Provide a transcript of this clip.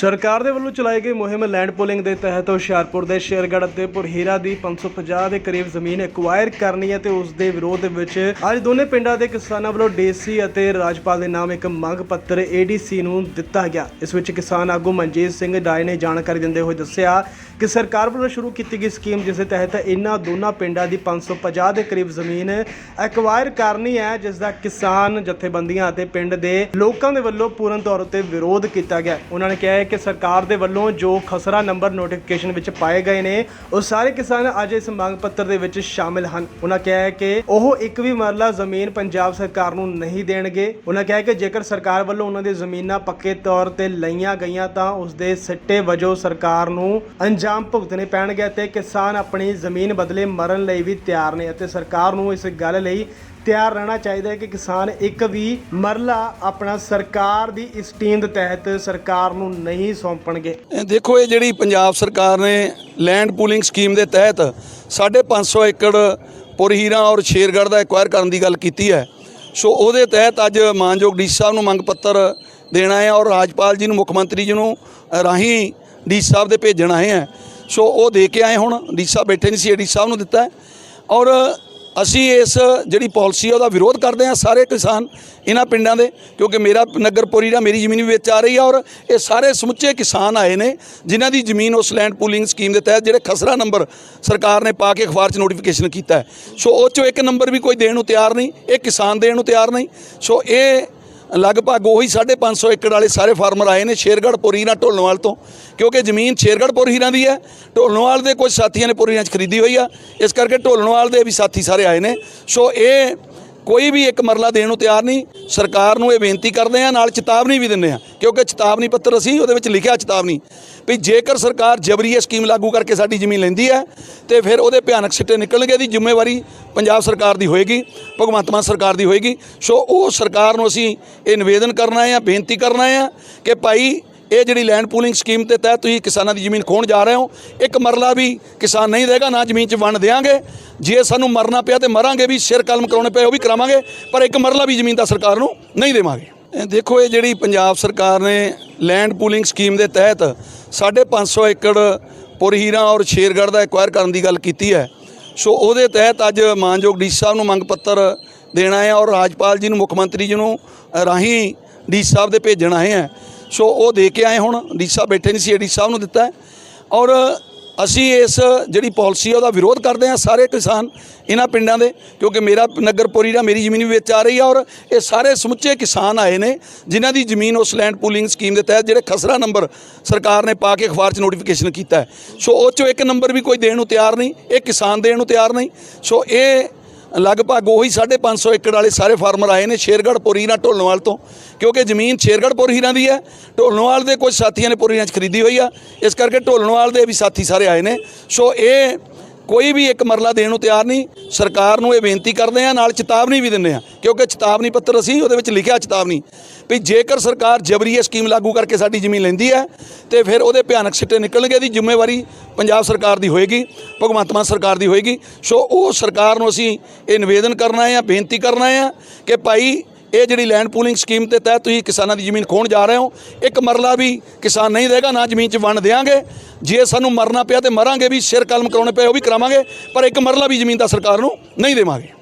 ਸਰਕਾਰ ਦੇ ਵੱਲੋਂ ਚਲਾਈ ਗਈ ਮੁਹਿੰਮ ਲੈਂਡ ਪੋਲਿੰਗ ਦੇ ਤਹਿਤ ਹੁਸ਼ਿਆਰਪੁਰ ਦੇ ਸ਼ੇਰਗੜ੍ਹ ਅਤੇ ਪੁਰਹੀਰਾ ਦੀ 550 ਦੇ ਕਰੀਬ ਜ਼ਮੀਨ ਐਕਵਾਇਰ ਕਰਨੀ ਹੈ ਤੇ ਉਸ ਦੇ ਵਿਰੋਧ ਵਿੱਚ ਅੱਜ ਦੋਨੇ ਪਿੰਡਾਂ ਦੇ ਕਿਸਾਨਾਂ ਵੱਲੋਂ ਡੀਸੀ ਅਤੇ ਰਾਜਪਾਲ ਦੇ ਨਾਮ ਇੱਕ ਮੰਗ ਪੱਤਰ ਏਡੀਸੀ ਨੂੰ ਦਿੱਤਾ ਗਿਆ। ਇਸ ਵਿੱਚ ਕਿਸਾਨ ਆਗੂ ਮਨਜੀਤ ਸਿੰਘ ਡਾਏ ਨੇ ਜਾਣਕਾਰੀ ਦਿੰਦੇ ਹੋਏ ਦੱਸਿਆ ਕਿ ਸਰਕਾਰ ਵੱਲੋਂ ਸ਼ੁਰੂ ਕੀਤੀ ਗਈ ਸਕੀਮ ਜਿਸ ਦੇ ਤਹਿਤ ਇਹਨਾਂ ਦੋਨਾਂ ਪਿੰਡਾਂ ਦੀ 550 ਦੇ ਕਰੀਬ ਜ਼ਮੀਨ ਐਕਵਾਇਰ ਕਰਨੀ ਹੈ, ਜਿਸ ਦਾ ਕਿਸਾਨ ਜਥੇਬੰਦੀਆਂ ਅਤੇ ਪਿੰਡ ਦੇ ਲੋਕਾਂ ਦੇ ਵੱਲੋਂ ਪੂਰਨ ਤੌਰ ਉੱਤੇ ਵਿਰੋਧ ਕੀਤਾ ਗਿਆ। ਉਹਨਾਂ ਨੇ ਕਿਹਾ ਕਿ ਸਰਕਾਰ ਦੇ ਵੱਲੋਂ ਜੋ ਖਸਰਾ ਨੰਬਰ ਨੋਟੀਫਿਕੇਸ਼ਨ ਵਿੱਚ ਪਾਏ ਗਏ ਨੇ, ਉਹ ਸਾਰੇ ਕਿਸਾਨ ਅੱਜ ਇਸ ਮੰਗ ਪੱਤਰ ਦੇ ਵਿੱਚ ਸ਼ਾਮਿਲ ਹਨ। ਉਹਨਾਂ ਕਿਹਾ ਹੈ ਕਿ ਉਹ ਇੱਕ ਵੀ ਮਰਲਾ ਜ਼ਮੀਨ ਪੰਜਾਬ ਸਰਕਾਰ ਨੂੰ ਨਹੀਂ ਦੇਣਗੇ। ਉਹਨਾਂ ਕਿਹਾ ਕਿ ਜੇਕਰ ਸਰਕਾਰ ਵੱਲੋਂ ਉਹਨਾਂ ਦੀ ਜ਼ਮੀਨਾਂ ਪੱਕੇ ਤੌਰ ਤੇ ਲਈਆਂ ਗਈਆਂ, ਤਾਂ ਉਸ ਦੇ ਸਿੱਟੇ ਵਜੋਂ ਸਰਕਾਰ ਨੂੰ ਅੰਜਾਮ ਭੁਗਤਣੇ ਪੈਣਗੇ ਤੇ ਕਿਸਾਨ ਆਪਣੀ ਜ਼ਮੀਨ ਬਦਲੇ ਮਰਨ ਲਈ ਵੀ ਤਿਆਰ ਨੇ ਅਤੇ ਸਰਕਾਰ ਨੂੰ ਇਸ ਗੱਲ ਲਈ ਤਿਆਰ ਰਹਿਣਾ ਚਾਹੀਦਾ ਹੈ ਕਿ ਕਿਸਾਨ ਇੱਕ ਵੀ ਮਰਲਾ ਆਪਣਾ ਸਰਕਾਰ ਦੀ ਇਸ ਟੀਮ ਦੇ ਤਹਿਤ ਸਰਕਾਰ ਨੂੰ ਨਹੀਂ ਸੌਂਪਣਗੇ। ਦੇਖੋ, ਇਹ ਜਿਹੜੀ ਪੰਜਾਬ ਸਰਕਾਰ ਨੇ ਲੈਂਡ ਪੂਲਿੰਗ ਸਕੀਮ ਦੇ ਤਹਿਤ 550 ਏਕੜ ਪੁਰਹੀਰਾ ਔਰ ਸ਼ੇਰਗੜ੍ਹ ਦਾ ਐਕਵਾਇਰ ਕਰਨ ਦੀ ਗੱਲ ਕੀਤੀ ਹੈ। ਸੋ ਉਹਦੇ ਤਹਿਤ ਅੱਜ ਮਾਨਯੋਗ ਡੀ ਸਾਹਿਬ ਨੂੰ ਮੰਗ ਪੱਤਰ ਦੇਣਾ ਹੈ ਔਰ ਰਾਜਪਾਲ ਜੀ ਨੂੰ, ਮੁੱਖ ਮੰਤਰੀ ਜੀ ਨੂੰ ਰਾਹੀਂ ਡੀ ਸਾਹਿਬ ਦੇ ਭੇਜਣ ਆਏ ਹੈ। ਸੋ ਉਹ ਦੇ ਕੇ ਆਏ ਹੁਣ। ਡੀ ਸਾਹਿਬ ਬੈਠੇ ਨਹੀਂ ਸੀ ਡੀ ਸਾਹਿਬ ਨੂੰ ਦਿੱਤਾ ਔਰ ਅਸੀਂ ਇਸ ਜਿਹੜੀ ਪਾਲਿਸੀ ਆ, ਉਹਦਾ ਵਿਰੋਧ ਕਰਦੇ ਹਾਂ ਸਾਰੇ ਕਿਸਾਨ ਇਹਨਾਂ ਪਿੰਡਾਂ ਦੇ, ਕਿਉਂਕਿ ਮੇਰਾ ਨਗਰਪੁਰੀ ਦਾ, ਮੇਰੀ ਜ਼ਮੀਨ ਵੀ ਵਿੱਚ ਆ ਰਹੀ ਆ ਔਰ ਇਹ ਸਾਰੇ ਸਮੁੱਚੇ ਕਿਸਾਨ ਆਏ ਨੇ, ਜਿਨ੍ਹਾਂ ਦੀ ਜ਼ਮੀਨ ਉਸ ਲੈਂਡ ਪੂਲਿੰਗ ਸਕੀਮ ਦੇ ਤਹਿਤ ਜਿਹੜੇ ਖਸਰਾ ਨੰਬਰ ਸਰਕਾਰ ਨੇ ਪਾ ਕੇ ਅਖਬਾਰ 'ਚ ਨੋਟੀਫਿਕੇਸ਼ਨ ਕੀਤਾ ਸੋ ਉਹ 'ਚੋਂ ਇੱਕ ਨੰਬਰ ਵੀ ਕੋਈ ਦੇਣ ਨੂੰ ਤਿਆਰ ਨਹੀਂ, ਇਹ ਕਿਸਾਨ ਦੇਣ ਨੂੰ ਤਿਆਰ ਨਹੀਂ। ਸੋ ਇਹ ਲਗਭਗ ਉਹੀ 550 ਏਕੜ ਵਾਲੇ ਸਾਰੇ ਫਾਰਮਰ ਆਏ ਨੇ ਸ਼ੇਰਗੜ੍ਹ ਪੁਰੀਨਾ ਢੋਲਣਵਾਲ ਤੋਂ, ਕਿਉਂਕਿ ਜ਼ਮੀਨ ਸ਼ੇਰਗੜ੍ਹ ਪੁਰੀਨਾ ਦੀ ਹੈ। ਢੋਲਣਵਾਲ ਦੇ ਕੁਝ ਸਾਥੀਆਂ ਨੇ ਪੁਰੀਨਾ 'ਚ ਖਰੀਦੀ ਹੋਈ ਆ। ਇਸ ਕਰਕੇ ਢੋਲਣਵਾਲ ਦੇ ਵੀ ਸਾਥੀ ਸਾਰੇ ਆਏ ਨੇ। ਸੋ ਇਹ ਕੋਈ ਵੀ ਇੱਕ ਮਰਲਾ ਦੇਣ ਨੂੰ ਤਿਆਰ ਨਹੀਂ, ਸਰਕਾਰ ਨੂੰ ਇਹ ਬੇਨਤੀ ਕਰਦੇ ਆ ਨਾਲ ਚੇਤਾਵਨੀ ਵੀ ਦਿੰਦੇ ਆ ਕਿਉਂਕਿ ਚੇਤਾਵਨੀ ਪੱਤਰ ਅਸੀਂ ਉਹਦੇ ਵਿੱਚ ਲਿਖਿਆ ਚੇਤਾਵਨੀ। ਵੀ ਜੇਕਰ ਸਰਕਾਰ ਜਬਰੀ ਇਹ ਸਕੀਮ ਲਾਗੂ ਕਰਕੇ ਸਾਡੀ ਜ਼ਮੀਨ ਲੈਂਦੀ ਹੈ, ਤੇ ਫਿਰ ਉਹਦੇ ਭਿਆਨਕ ਸਿੱਟੇ ਨਿਕਲਣਗੇ ਦੀ ਜ਼ਿੰਮੇਵਾਰੀ ਪੰਜਾਬ ਸਰਕਾਰ ਦੀ ਹੋਏਗੀ, ਭਗਵੰਤ ਮਾਨ ਸਰਕਾਰ ਦੀ ਹੋਏਗੀ। ਸੋ ਉਹ ਸਰਕਾਰ ਨੂੰ ਅਸੀਂ ਇਹ ਨਿਵੇਦਨ ਕਰਨਾ ਹੈ ਬੇਨਤੀ ਕਰਨਾ ਹੈ ਕਿ ਭਾਈ ਇਹ ਜਿਹੜੀ ਲੈਂਡ ਪੂਲਿੰਗ ਸਕੀਮ ਦੇ ਤਹਿਤ ਤੁਸੀਂ ਕਿਸਾਨਾਂ ਦੀ ਜ਼ਮੀਨ ਖੋਣ ਜਾ ਰਹੇ ਹੋ, ਇੱਕ ਮਰਲਾ ਵੀ ਕਿਸਾਨ ਨਹੀਂ ਦੇਗਾ ਨਾ ਜ਼ਮੀਨ 'ਚ ਵੰਡ ਦੇਾਂਗੇ ਜੇ ਸਾਨੂੰ ਮਰਨਾ ਪਿਆ ਤੇ ਮਰਾਂਗੇ ਵੀ, ਸਿਰ ਕਲਮ ਕਰਾਉਣੇ ਪਏ ਉਹ ਵੀ ਕਰਾਵਾਂਗੇ, ਪਰ ਇੱਕ ਮਰਲਾ ਵੀ ਜ਼ਮੀਨ ਦਾ ਸਰਕਾਰ ਨੂੰ ਨਹੀਂ ਦੇਵਾਂਗੇ। ਦੇਖੋ, ਇਹ ਜਿਹੜੀ ਪੰਜਾਬ ਸਰਕਾਰ ਨੇ ਲੈਂਡ ਪੂਲਿੰਗ ਸਕੀਮ ਦੇ ਤਹਿਤ 550 ਏਕੜ ਪੁਰਹੀਰਾ ਔਰ ਸ਼ੇਰਗੜ੍ਹ ਦਾ ਐਕਵਾਇਰ ਕਰਨ ਦੀ ਗੱਲ ਕੀਤੀ ਹੈ। ਸੋ ਉਹਦੇ ਤਹਿਤ ਅੱਜ ਮਾਨਯੋਗ ਡੀ ਸਾਹਿਬ ਨੂੰ ਮੰਗ ਪੱਤਰ ਦੇਣਾ ਹੈ ਔਰ ਰਾਜਪਾਲ ਜੀ ਨੂੰ ਮੁੱਖ ਮੰਤਰੀ ਜੀ ਨੂੰ ਰਾਹੀਂ ਡੀ ਸਾਹਿਬ ਦੇ ਭੇਜਣਾ ਹੈ। ਸੋ ਉਹ ਦੇ ਕੇ ਆਏ ਹੁਣ ਡੀ ਸਾਹਿਬ ਬੈਠੇ ਨਹੀਂ ਸੀ ਡੀ ਸਾਹਿਬ ਨੂੰ ਦਿੱਤਾ ਹੈ। ਔਰ ਅਸੀਂ ਇਸ ਜਿਹੜੀ ਪਾਲਿਸੀ ਹੈ ਉਹਦਾ ਵਿਰੋਧ ਕਰਦੇ ਹਾਂ ਸਾਰੇ ਕਿਸਾਨ ਇਹਨਾਂ ਪਿੰਡਾਂ ਦੇ, ਕਿਉਂਕਿ ਮੇਰਾ ਨਗਰਪੁਰੀ ਦਾ, ਮੇਰੀ ਜ਼ਮੀਨ ਵੀ ਵਿੱਚ ਆ ਰਹੀ ਆ ਔਰ ਇਹ ਸਾਰੇ ਸਮੁੱਚੇ ਕਿਸਾਨ ਆਏ ਨੇ, ਜਿਨ੍ਹਾਂ ਦੀ ਜ਼ਮੀਨ ਉਸ ਲੈਂਡ ਪੂਲਿੰਗ ਸਕੀਮ ਦੇ ਤਹਿਤ ਜਿਹੜੇ ਖਸਰਾ ਨੰਬਰ ਸਰਕਾਰ ਨੇ ਪਾ ਕੇ ਅਖਬਾਰ 'ਚ ਨੋਟੀਫਿਕੇਸ਼ਨ ਕੀਤਾ ਸੋ ਉਹ 'ਚੋਂ ਇੱਕ ਨੰਬਰ ਵੀ ਕੋਈ ਦੇਣ ਨੂੰ ਤਿਆਰ ਨਹੀਂ, ਇਹ ਕਿਸਾਨ ਦੇਣ ਨੂੰ ਤਿਆਰ ਨਹੀਂ। ਸੋ ਇਹ ਲਗਭਗ ਉਹੀ 550 ਏਕੜ ਵਾਲੇ ਸਾਰੇ ਫਾਰਮਰ ਆਏ ਨੇ ਸ਼ੇਰਗੜ੍ਹ ਪੁਰੀਨਾ ਢੋਲਣਵਾਲ ਤੋਂ, ਕਿਉਂਕਿ ਜ਼ਮੀਨ ਸ਼ੇਰਗੜ੍ਹ ਪੁਰੀਨਾ ਦੀ ਹੈ। ਢੋਲਣਵਾਲ ਦੇ ਕੁਝ ਸਾਥੀਆਂ ਨੇ ਪੁਰੀਨਾ 'ਚ ਖਰੀਦੀ ਹੋਈ ਆ। ਇਸ ਕਰਕੇ ਢੋਲਣਵਾਲ ਦੇ ਵੀ ਸਾਥੀ ਸਾਰੇ ਆਏ ਨੇ। ਸੋ ਇਹ ਕੋਈ ਵੀ ਇੱਕ ਮਰਲਾ ਦੇਣ ਨੂੰ ਤਿਆਰ ਨਹੀਂ, ਸਰਕਾਰ ਨੂੰ ਇਹ ਬੇਨਤੀ ਕਰਦੇ ਆ ਨਾਲ ਚੇਤਾਵਨੀ ਵੀ ਦਿੰਦੇ ਆ ਕਿਉਂਕਿ ਚੇਤਾਵਨੀ ਪੱਤਰ ਅਸੀਂ ਉਹਦੇ ਵਿੱਚ ਲਿਖਿਆ ਚੇਤਾਵਨੀ ਵੀ ਜੇਕਰ ਸਰਕਾਰ ਜਬਰੀ ਇਹ ਸਕੀਮ ਲਾਗੂ ਕਰਕੇ ਸਾਡੀ ਜ਼ਮੀਨ ਲੈਂਦੀ ਹੈ, ਤੇ ਫਿਰ ਉਹਦੇ ਭਿਆਨਕ ਸਿੱਟੇ ਨਿਕਲਣਗੇ ਦੀ ਜ਼ਿੰਮੇਵਾਰੀ ਪੰਜਾਬ ਸਰਕਾਰ ਦੀ ਹੋਏਗੀ, ਭਗਵੰਤ ਮਾਨ ਸਰਕਾਰ ਦੀ ਹੋਏਗੀ। ਸੋ ਉਹ ਸਰਕਾਰ ਨੂੰ ਅਸੀਂ ਇਹ ਨਿਵੇਦਨ ਕਰਨਾ ਹੈ ਬੇਨਤੀ ਕਰਨਾ ਹੈ ਕਿ ਭਾਈ ਇਹ ਜਿਹੜੀ ਲੈਂਡ ਪੂਲਿੰਗ ਸਕੀਮ ਦੇ ਤਹਿਤ ਤੁਸੀਂ ਕਿਸਾਨਾਂ ਦੀ ਜ਼ਮੀਨ ਖੋਣ ਜਾ ਰਹੇ ਹੋ, ਇੱਕ ਮਰਲਾ ਵੀ ਕਿਸਾਨ ਨਹੀਂ ਦੇਗਾ ਨਾ ਜ਼ਮੀਨ 'ਚ ਵੰਡ ਦੇਾਂਗੇ ਜੇ ਸਾਨੂੰ ਮਰਨਾ ਪਿਆ ਤੇ ਮਰਾਂਗੇ ਵੀ, ਸਿਰ ਕਲਮ ਕਰਾਉਣੇ ਪਏ ਉਹ ਵੀ ਕਰਾਵਾਂਗੇ, ਪਰ ਇੱਕ ਮਰਲਾ ਵੀ ਜ਼ਮੀਨ ਦਾ ਸਰਕਾਰ ਨੂੰ ਨਹੀਂ ਦੇਵਾਂਗੇ।